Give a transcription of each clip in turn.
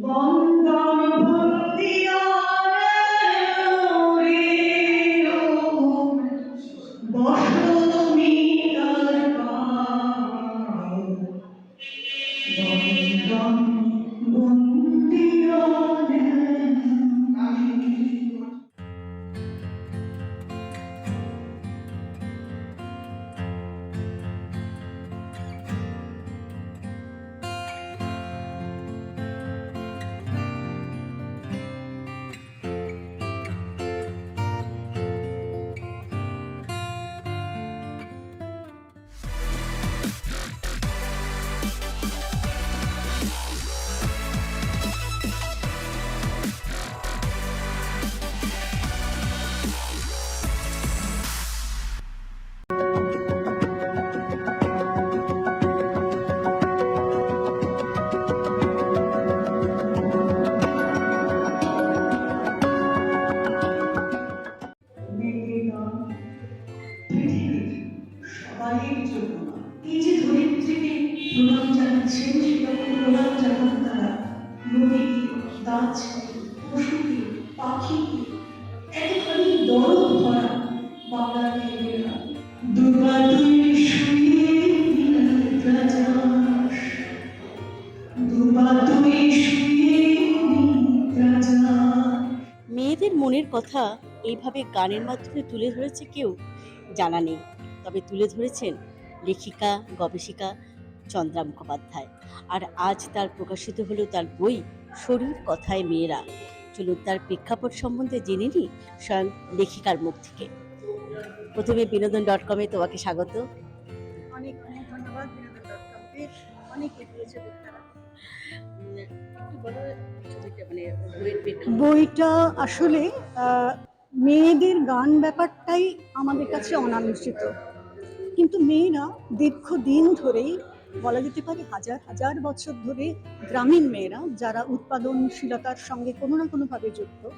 বন্দন ভক্তিয়ারেও নদীকে গাছকে পশুকে পাখিকে এতখানি দরদ ভরা বাংলার মেয়েরা দুর্গা শুয়ে নিদ্রাজাস দুর্গা তুই শুয়ে মেয়েদের মনের কথা এইভাবে গানের মাধ্যমে তুলে ধরেছে কেউ? জানা নেই। তবে তুলে ধরেছেন লেখিকা, গবেষিকা চন্দ্রা মুখোপাধ্যায়। আর আজ তার প্রকাশিত হলো তার বই শরীর কথায় মেয়েরা। চলুন তার প্রেক্ষাপট সম্বন্ধে জেনে নিই স্বয়ং লেখিকার মুখ থেকে। প্রথমে বিনোদন ডট কমে তোমাকে স্বাগত। অনেক অনেক ধন্যবাদ বিনোদন ডট কমকে অনেক এগিয়েছে তারা। উম, একটু বলো ছবিটা মানে বইটা আসলে মেয়েদের গান ব্যাপারটাই আমাদের কাছে অনালোচিত। কিন্তু মেয়েরা দীর্ঘদিন ধরেই বলা যেতে পারে হাজার হাজার বছর ধরে গ্রামীণ মেয়েরা যারা উৎপাদনশীলতার সঙ্গে কোনো না কোনোভাবে যুক্ত,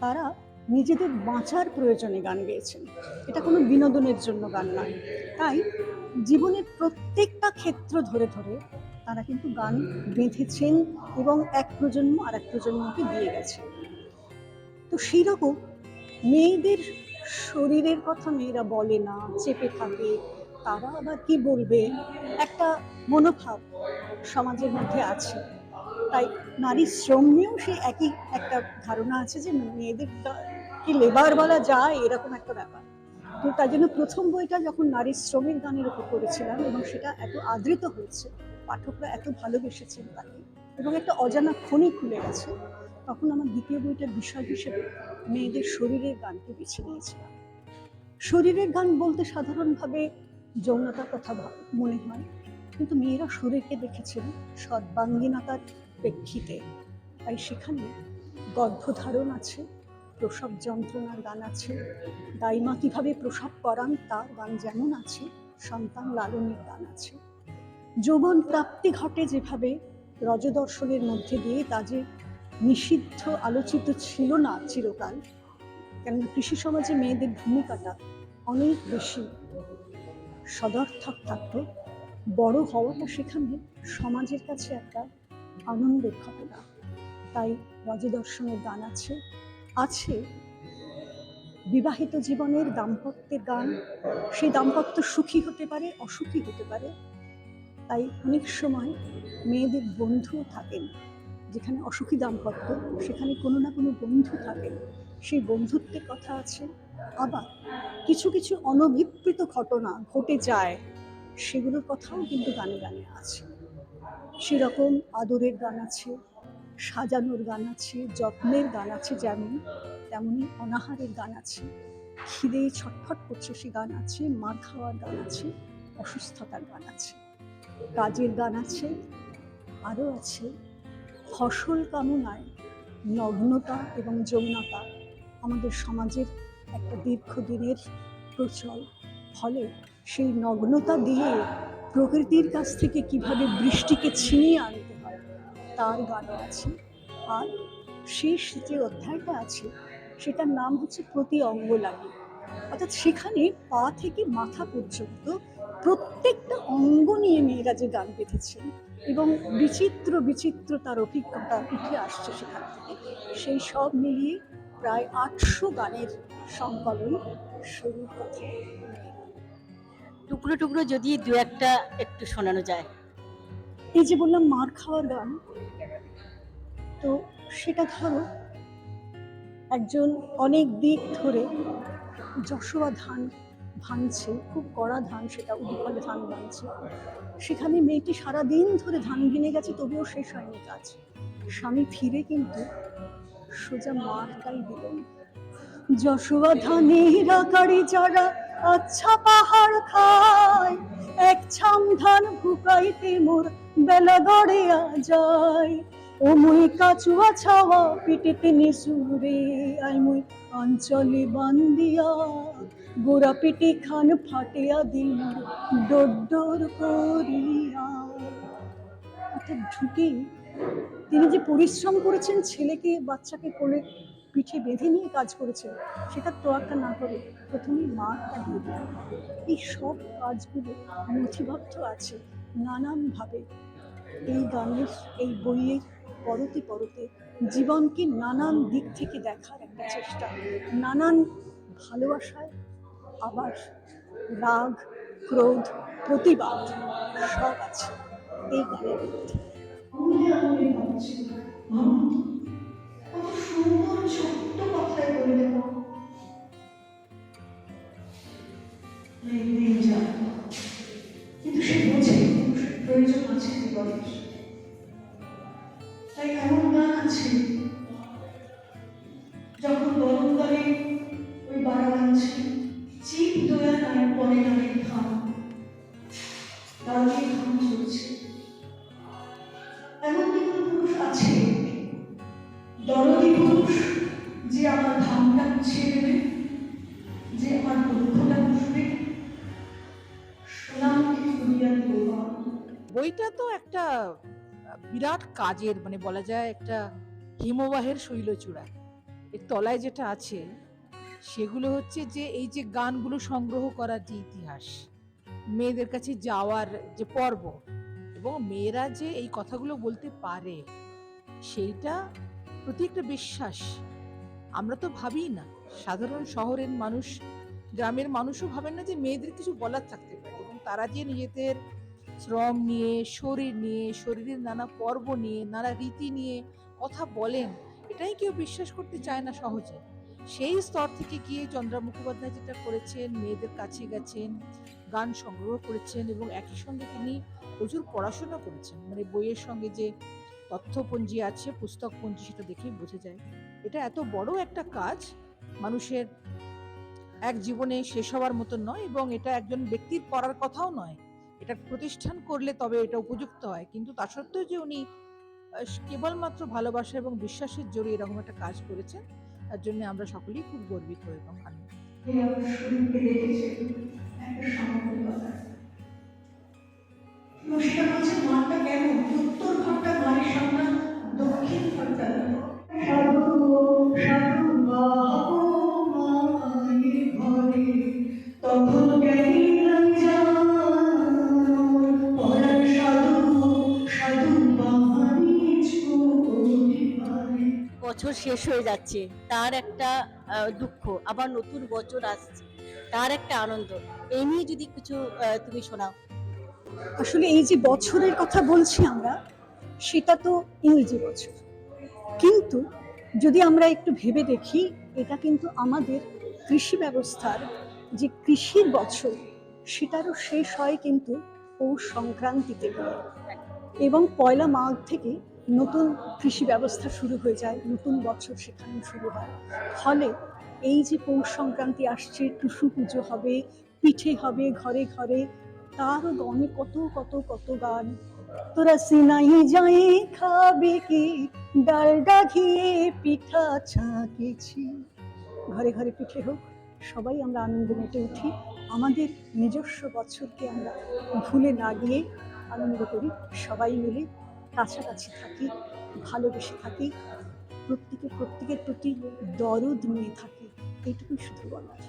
তারা নিজেদের বাঁচার প্রয়োজনে গান গেয়েছেন। এটা কোনো বিনোদনের জন্য গান নয়। তাই জীবনের প্রত্যেকটা ক্ষেত্র ধরে ধরে তারা কিন্তু গান বেঁধেছেন এবং এক প্রজন্ম আর এক প্রজন্মকে দিয়ে গেছে তো সেই রকম মেয়েদের শরীরের কথা মেয়েরা বলে না, চেপে থাকে তারা আবার কি বলবে? একটা মনোভাব সমাজের মধ্যে আছে। তাই নারী শ্রম নিয়েও সেই একই একটা ধারণা আছে যে মেয়েদের কি লেবার বলা যায়, এরকম একটা ব্যাপার। তো তাই জন্য প্রথম বইটা যখন নারী শ্রমের গানের উপর করেছিলাম এবং সেটা এত আদৃত হয়েছে, পাঠকরা এত ভালোবেসেছেন তাকে এবং একটা অজানা খনি খুলে গেছে, তখন আমার দ্বিতীয় বইটার বিষয় হিসেবে মেয়েদের শরীরের গানকে বেছে নিয়েছিলাম। শরীরের গান বলতে সাধারণভাবে যৌনতার কথা মনে হয়। কিন্তু মেয়েরা শরীরকে দেখেছেন সর্বাঙ্গীনতার প্রেক্ষিতে। তাই সেখানে গর্ভধারণ আছে, প্রসব যন্ত্রণার গান আছে, দাইমা কীভাবে প্রসব করান তার গান যেমন আছে, সন্তান লালনের গান আছে। যৌবন প্রাপ্তি ঘটে যেভাবে রজদর্শনের মধ্যে দিয়ে তা যে নিষিদ্ধ আলোচিত ছিল না চিরকাল। কেননা কৃষি সমাজে মেয়েদের ভূমিকাটা অনেক বেশি সদর্থক থাকতো বড় হওয়াটা সেখানে সমাজের কাছে একটা আনন্দের ঘটনা। তাই রজদর্শনের গান আছে আছে বিবাহিত জীবনের দাম্পত্যের গান। সেই দাম্পত্য সুখী হতে পারে, অসুখী হতে পারে। তাই অনেক সময় মেয়েদের বন্ধুও থাকেন, যেখানে অসুখী দাম্পত্য, সেখানে কোনো না কোনো বন্ধু থাকেন। সেই বন্ধুত্বের কথা আছে আবার কিছু কিছু অনভিপ্রেত ঘটনা ঘটে যায়, সেগুলোর কথাও কিন্তু গানে গানে আছে। সেরকম আদরের গান আছে, সাজানোর গান আছে, যত্নের গান আছে যেমন তেমনই অনাহারের গান আছে। খিদে ছটফট করছে সে গান আছে, মার খাওয়ার গান আছে, অসুস্থতার গান আছে। কাজের গান আছে, আরও আছে। ফসল কামনায় নগ্নতা এবং যৌনতা আমাদের সমাজের একটা দীর্ঘদিনের প্রচল ফলে সেই নগ্নতা দিয়ে প্রকৃতির কাছ থেকে কীভাবে বৃষ্টিকে ছিনিয়ে আনতে হয়, তার গানও আছে। আর শেষ যে অধ্যায়টা আছে, সেটার নাম হচ্ছে প্রতি অঙ্গ লাগে অর্থাৎ সেখানে পা থেকে মাথা পর্যন্ত প্রত্যেকটা অঙ্গ নিয়ে মেয়েরা যে গান গেঁথেছেন এবং বিচিত্র বিচিত্র তার অভিজ্ঞতা উঠে আসছে সেখান থেকে, সেই সব মিলিয়ে প্রায় আটশো গানের সংকলন শুরু কথা। টুকরো টুকরো যদি দু একটা একটু শোনানো যায়। এই যে বললাম মার খাওয়ার গান তো সেটা ধরো একজন অনেক দিক ধরে যশোয়া ধান ভাঙছে খুব কড়া ধান সেটা উদুফলে ধান ভাঙছে। সেখানে মেয়েটি সারাদিন ধরে ধান ভেঙে গেছে তবুও শেষ হয়নি কাজ। স্বামী ফিরে কিন্তু সোজা মারটাই দিলেন। যশোয়া ধানের আকারে যারা আচ্ছা পাহাড় খায়, এক ছাম ধান ভুকাইতে মোর বেলা গড়িয়া যায় কাচুয়া ছাওয়া পিটেতে নিসুরে অঞ্চলে বান্দিয়া। গোড়া পিটি খান ফাটিয়া দিল ডোর করিয়া। ঢুকে তিনি যে পরিশ্রম করেছেন ছেলেকে, বাচ্চাকে কোলে পিঠে বেঁধে নিয়ে কাজ করেছেন, সেটা তোয়াক্কা না করে প্রথমেই মা দিয়ে দিলেন। এই সব কাজগুলো নথিবদ্ধ আছে নানানভাবে। এই গানের, এই বইয়ের পরতে পরতে জীবনকে নানান দিক থেকে দেখার একটা চেষ্টা, নানান ভালোবাসায় আবার রাগ, ক্রোধ, প্রতিবাদ সব আছে এই গানের মধ্যে। মনে আমি ভাবছি তো, কত সুন্দর ছোট্ট কথায় বলে দেব কিন্তু সে বোঝে প্রয়োজন আছে জীবনের দেবে যে আমার দুঃখটা বুঝবে। বইটা তো একটা বিরাট কাজের মানে বলা যায় একটা হিমবাহের শৈলচূড়া। এর তলায় যেটা আছে, সেগুলো হচ্ছে যে এই যে গানগুলো সংগ্রহ করার যে ইতিহাস, মেয়েদের কাছে যাওয়ার যে পর্ব এবং মেয়েরা যে এই কথাগুলো বলতে পারে, সেইটা প্রতি একটা বিশ্বাস আমরা তো ভাবি না। সাধারণ শহরের মানুষ, গ্রামের মানুষও ভাবেন না যে মেয়েদের কিছু বলার থাকতে পারে এবং তারা যে নিজেদের শ্রম নিয়ে, শরীর নিয়ে, শরীরের নানা পর্ব নিয়ে, নানা রীতি নিয়ে কথা বলেন, এটাই কেউ বিশ্বাস করতে চায় না সহজে। সেই স্তর থেকে গিয়ে চন্দ্রা মুখোপাধ্যায় যেটা করেছেন, মেয়েদের কাছে গেছেন, গান সংগ্রহ করেছেন এবং একই সঙ্গে তিনি প্রচুর পড়াশোনা করেছেন। মানে বইয়ের সঙ্গে যে তথ্যপঞ্জি আছে, পুস্তকপঞ্জি সেটা দেখেই বোঝা যায়। এটা এত বড় একটা কাজ, মানুষের এক জীবনে শেষ হওয়ার মতো নয় এবং এটা একজন ব্যক্তির করার কথাও নয়। এটা প্রতিষ্ঠান করলে তবে এটা উপযুক্ত হয়। কিন্তু তা সত্ত্বেও যে উনি কেবলমাত্র ভালোবাসা এবং বিশ্বাসের জোরে এরকম একটা কাজ করেছেন, তার জন্য আমরা সকলেই খুব গর্বিত এবং আনন্দিত। কেন উত্তর ঘরটা মায়ের সামনে, দক্ষিণ ঘরটা বছর শেষ হয়ে যাচ্ছে। তার একটা দুঃখ, আবার নতুন বছর আসছে। তার একটা আনন্দ। এই নিয়ে যদি কিছু তুমি শোনাও। আসলে এই যে বছরের কথা বলছি আমরা, সেটা তো ইংরেজি বছর। কিন্তু যদি আমরা একটু ভেবে দেখি, এটা কিন্তু আমাদের কৃষি ব্যবস্থার যে কৃষির বছর, সেটারও শেষ হয় কিন্তু পৌষ সংক্রান্তিতে এবং পয়লা মাঘ থেকে নতুন কৃষি ব্যবস্থা শুরু হয়ে যায়, নতুন বছর সেখানে শুরু হয়। ফলে এই যে পৌষ সংক্রান্তি আসছে, টুসু পুজো হবে, পিঠে হবে, ঘরে ঘরে তারও গানে কত কত কত গান তোরা সিনাই যাই খাবে কি ডালডা ঘিয়ে পিঠা ছাঁকেছি ঘরে ঘরে পিঠে হোক সবাই আমরা আনন্দ মেটে উঠি আমাদের নিজস্ব বছরকে আমরা ভুলে না গিয়ে আনন্দ করি সবাই মিলে কাছাকাছি থাকি ভালোবেসে থাকি, প্রত্যেকে প্রত্যেকের প্রতি দরদ নিয়ে থাকি। এইটুকুই শুধু বলার।